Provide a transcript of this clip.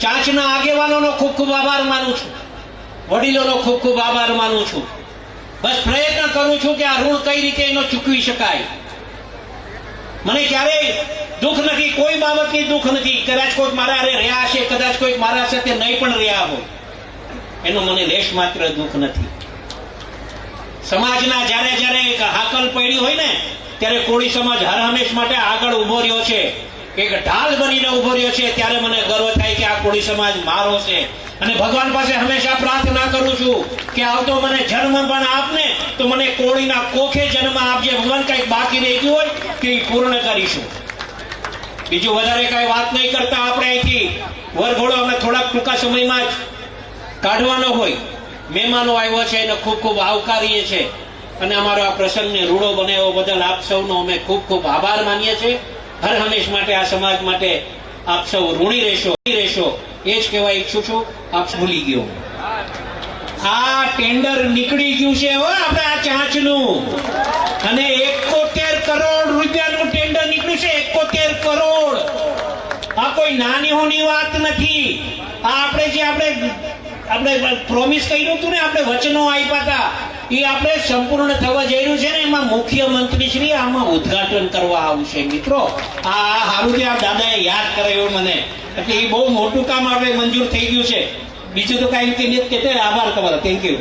ચાંચના આગેવાનોનો ખૂબ ખૂબ આભાર માનું છું. વડીલોનો ખૂબ ખૂબ આભાર માનું છું. બસ પ્રયત્ન કરું છું કે આ ઋણ કઈ રીતે એનો ચૂકવી શકાય. મને ક્યારેય દુઃખ નથી, કોઈ બાબતની દુઃખ નથી. કદાચ કોઈક મારા અરે રહ્યા હશે, કદાચ કોઈક મારા સાથે નહીં પણ રહ્યા હોય એનું મને લેશ માત્ર દુઃખ નથી. સમાજના જ્યારે જ્યારે એક હાકલ પડી હોય ને, ત્યારે કોળી સમાજ હર હંમેશ માટે આગળ ઊભો રહ્યો છે. એક ઢાલ બનીને ઊભો રહ્યો છે, ત્યારે મને ગર્વ થાય કે આ કોળી સમાજ મારો છે. અને ભગવાન પાસે હંમેશા પ્રાર્થના કરું છું કે આવતો મને જન્મ પણ આપને, તો મને કોળીના કોખે જન્મ આપજે. ભગવાન કંઈક બાકી રહી ગયું હોય એ પૂર્ણ કરીશું. બીજું વધારે કઈ વાત નહીં કરતા આપણે અહીંથી. વરઘોડો અમે થોડાક ટૂંકા સમયમાં જ કાઢવાનો હોય. મહેમાનો આવ્યો છે, એને ખૂબ ખૂબ આવકારીએ છે. અને અમારો આ પ્રસંગને રૂડો બનાવ્યો. બદલ આપ સૌનો અમે ખૂબ ખૂબ આભાર માનીએ છીએ. હર હંમેશ માટે આ સમાજ માટે આપ સૌ ઋણી રહેશો રહેશો. એ જ કહેવા ઈચ્છું છું, આપ ભૂલી ગયો. આ ટેન્ડર નીકળી ગયું છે હો આપણે આ ચાંચનું. અને એકોતેર કરોડ રૂપિયાનું ટેન્ડર નીકળ્યું છે, એકોતેર કરોડ. આ કોઈ નાની હોની વાત નથી. આ આપણે જે આપણે આપણે પ્રોમિસ કર્યું હતું ને, આપણે વચનો આપ્યા હતા. એ આપણે સંપૂર્ણ થવા જઈ રહ્યું છે ને, એમાં મુખ્યમંત્રી શ્રી આમાં ઉદ્ઘાટન કરવા આવશે. મિત્રો, આ હારું કે આ દાદાએ યાદ કરાવ્યો મને. એટલે એ બહુ મોટું કામ આપણે મંજૂર થઈ ગયું છે. બીજું તો કાંઈ કહેતા આભાર તમારો. Thank you